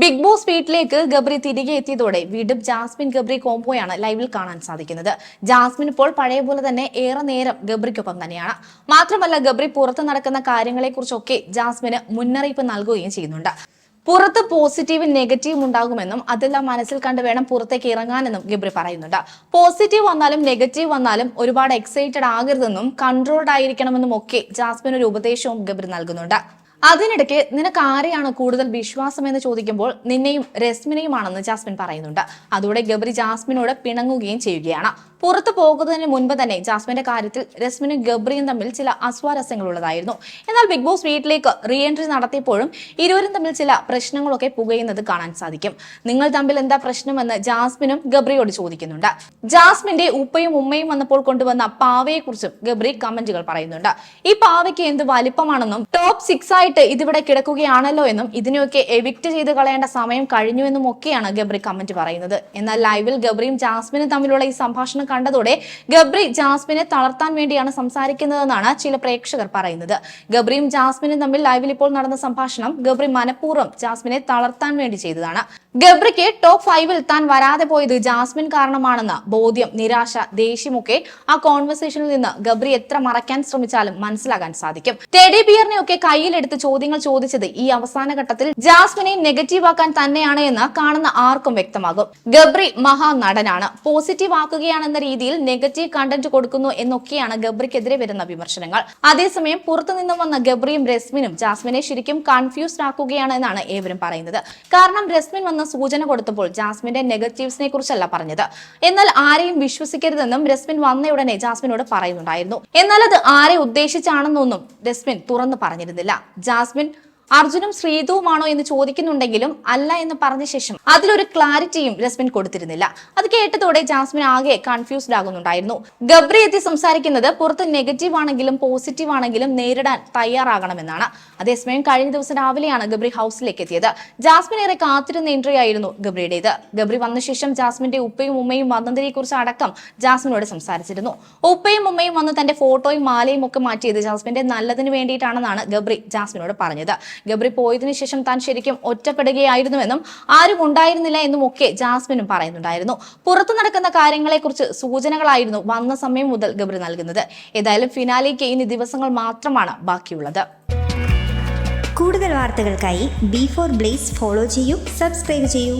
Big boss വീട്ടിലേക്ക് ഗബ്രി തിരികെ എത്തിയതോടെ വീണ്ടും ജാസ്മിൻ ഗബ്രി കോംബോയാണ് ലൈവിൽ കാണാൻ സാധിക്കുന്നത്. ജാസ്മിൻ ഇപ്പോൾ പഴയ പോലെ തന്നെ ഏറെ നേരം ഗബ്രിക്കൊപ്പം തന്നെയാണ്. മാത്രമല്ല ഗബ്രി പുറത്ത് നടക്കുന്ന കാര്യങ്ങളെക്കുറിച്ചൊക്കെ ജാസ്മിന് മുന്നറിയിപ്പ് നൽകുകയും ചെയ്യുന്നുണ്ട്. പുറത്ത് പോസിറ്റീവും നെഗറ്റീവും ഉണ്ടാകുമെന്നും അതെല്ലാം മനസ്സിൽ കണ്ട് വേണം പുറത്തേക്ക് ഇറങ്ങാനെന്നും ഗബ്രി പറയുന്നുണ്ട്. പോസിറ്റീവ് വന്നാലും നെഗറ്റീവ് വന്നാലും ഒരുപാട് എക്സൈറ്റഡ് ആകരുതെന്നും കൺട്രോൾഡ് ആയിരിക്കണമെന്നും ഒക്കെ ജാസ്മിൻ ഒരു ഉപദേശവും ഗബ്രി നൽകുന്നുണ്ട്. അതിനിടയ്ക്ക് നിനക്ക് ആരെയാണ് കൂടുതൽ വിശ്വാസം എന്ന് ചോദിക്കുമ്പോൾ നിന്നെയും രസ്മിനെയുമാണെന്ന് ജാസ്മിൻ പറയുന്നുണ്ട്. അതോടെ ഗബ്രി ജാസ്മിനോട് പിണങ്ങുകയും ചെയ്യുകയാണ്. പുറത്തു പോകുന്നതിന് മുൻപ് തന്നെ ജാസ്മിന്റെ കാര്യത്തിൽ രസ്മിനും ഗബ്രിയും തമ്മിൽ ചില അസ്വാരസ്യങ്ങൾ ഉള്ളതായിരുന്നു എന്നാൽ ബിഗ് ബോസ് വീട്ടിലേക്ക് റീ എൻട്രി നടത്തിയപ്പോഴും ഇരുവരും തമ്മിൽ ചില പ്രശ്നങ്ങളൊക്കെ പുകയുന്നത് കാണാൻ സാധിക്കും. നിങ്ങൾ തമ്മിൽ എന്താ പ്രശ്നമെന്ന് ജാസ്മിനും ഗബ്രിയോട് ചോദിക്കുന്നുണ്ട്. ജാസ്മിന്റെ ഉപ്പയും ഉമ്മയും വന്നപ്പോൾ കൊണ്ടുവന്ന പാവയെക്കുറിച്ചും ഗബ്രി കമന്റുകൾ പറയുന്നുണ്ട്. ഈ പാവയ്ക്ക് എന്ത് വലിപ്പമാണെന്നും ടോപ്പ് സിക്സ് ആയിട്ട് ഇതിവിടെ കിടക്കുകയാണല്ലോ എന്നും ഇതിനെയൊക്കെ എവിക്ട് ചെയ്ത് കളയേണ്ട സമയം കഴിഞ്ഞു എന്നും ഒക്കെയാണ് ഗബ്രി കമന്റ് പറയുന്നത്. എന്നാൽ ലൈവിൽ ഗബ്രിയും ജാസ്മിനും തമ്മിലുള്ള ഈ സംഭാഷണം കണ്ടതോടെ ഗബ്രി ജാസ്മിനെ തളർത്താൻ വേണ്ടിയാണ് സംസാരിക്കുന്നതെന്നാണ് ചില പ്രേക്ഷകർ പറയുന്നത്. ഗബ്രിയും ജാസ്മിനും തമ്മിൽ ലൈവിൽ ഇപ്പോൾ നടന്ന സംഭാഷണം ഗബ്രി മനഃപൂർവം ജാസ്മിനെ തളർത്താൻ വേണ്ടി ചെയ്തതാണ്. ഗബ്രിക്ക് ടോപ്പ് ഫൈവിൽ താൻ വരാതെ പോയത് ജാസ്മിൻ കാരണമാണെന്ന ബോധ്യം നിരാശ ദേഷ്യമൊക്കെ ആ കോൺവെർസേഷനിൽ നിന്ന് ഗബ്രി എത്ര മറയ്ക്കാൻ ശ്രമിച്ചാലും മനസ്സിലാകാൻ സാധിക്കും. ടെഡി ബിയറിനെ ഒക്കെ കയ്യിലെടുത്ത് ചോദ്യങ്ങൾ ചോദിച്ചത് ഈ അവസാന ഘട്ടത്തിൽ ജാസ്മിനെ നെഗറ്റീവ് ആക്കാൻ തന്നെയാണ് എന്ന് കാണുന്ന ആർക്കും വ്യക്തമാകും. ഗബ്രി മഹാനടനാണ്. പോസിറ്റീവ് ആക്കുകയാണെന്ന രീതിയിൽ നെഗറ്റീവ് കണ്ടന്റ് കൊടുക്കുന്നു എന്നൊക്കെയാണ് ഗബ്രിക്കെതിരെ വരുന്ന വിമർശനങ്ങൾ. അതേസമയം പുറത്തുനിന്ന് വന്ന ഗബ്രിയും രസ്മിനും ജാസ്മിനെ ശരിക്കും കൺഫ്യൂസ്ഡ് ആക്കുകയാണ് എന്നാണ് ഏവരും പറയുന്നത്. കാരണം രസ്മിൻ വന്ന സൂചന കൊടുത്തപ്പോൾ ജാസ്മിന്റെ നെഗറ്റീവ്സിനെ കുറിച്ചല്ല പറഞ്ഞത്. എന്നാൽ ആരെയും വിശ്വസിക്കരുതെന്നും രസ്മിൻ വന്നയുടനെ ജാസ്മിനോട് പറയുന്നുണ്ടായിരുന്നു. എന്നാൽ അത് ആരെ ഉദ്ദേശിച്ചാണെന്നൊന്നും രസ്മിൻ തുറന്നു പറഞ്ഞിരുന്നില്ല. ജാസ്മിൻ അർജുനും ശ്രീതുവുമാണോ എന്ന് ചോദിക്കുന്നുണ്ടെങ്കിലും അല്ല എന്ന് പറഞ്ഞ ശേഷം അതിലൊരു ക്ലാരിറ്റിയും രസ്മിൻ കൊടുത്തിരുന്നില്ല. അത് കേട്ടതോടെ ജാസ്മിൻ ആകെ കൺഫ്യൂസ്ഡ് ആകുന്നുണ്ടായിരുന്നു. ഗബ്രി എത്തി സംസാരിക്കുന്നത് പുറത്ത് നെഗറ്റീവ് ആണെങ്കിലും പോസിറ്റീവ് ആണെങ്കിലും നേരിടാൻ തയ്യാറാകണമെന്നാണ്. അതേസമയം കഴിഞ്ഞ ദിവസം രാവിലെയാണ് ഗബ്രി ഹൗസിലേക്ക് എത്തിയത്. ജാസ്മിൻ ഏറെ കാത്തിരുന്ന എൻട്രി ആയിരുന്നു ഗബ്രിയുടേത്. ഗബ്രി വന്ന ശേഷം ജാസ്മിന്റെ ഉപ്പയും ഉമ്മയും വന്നതിനെ കുറിച്ച് അടക്കം ജാസ്മിനോട് സംസാരിച്ചിരുന്നു. ഉപ്പയും ഉമ്മയും വന്ന് തന്റെ ഫോട്ടോയും മാലയും ഒക്കെ മാറ്റിയത് ജാസ്മിന്റെ നല്ലതിന് വേണ്ടിയിട്ടാണെന്നാണ് ഗബ്രി ജാസ്മിനോട് പറഞ്ഞത്. ഗബ്രി പോയതിനു ശേഷം താൻ ശരിക്കും ഒറ്റപ്പെടുകയായിരുന്നുവെന്നും ആരും ഉണ്ടായിരുന്നില്ല എന്നും ഒക്കെ ജാസ്മിനും പറയുന്നുണ്ടായിരുന്നു. പുറത്തു നടക്കുന്ന കാര്യങ്ങളെക്കുറിച്ച് സൂചനകളായിരുന്നു വന്ന സമയം മുതൽ ഗബ്രി നൽകുന്നത്. ഏതായാലും ഫിനാലേക്ക് ഇനി ദിവസങ്ങൾ മാത്രമാണ് ബാക്കിയുള്ളത്. കൂടുതൽ വാർത്തകൾക്കായി ബി ഫോർ ബ്ലേസ് ഫോളോ ചെയ്യൂ സബ്സ്ക്രൈബ് ചെയ്യൂ.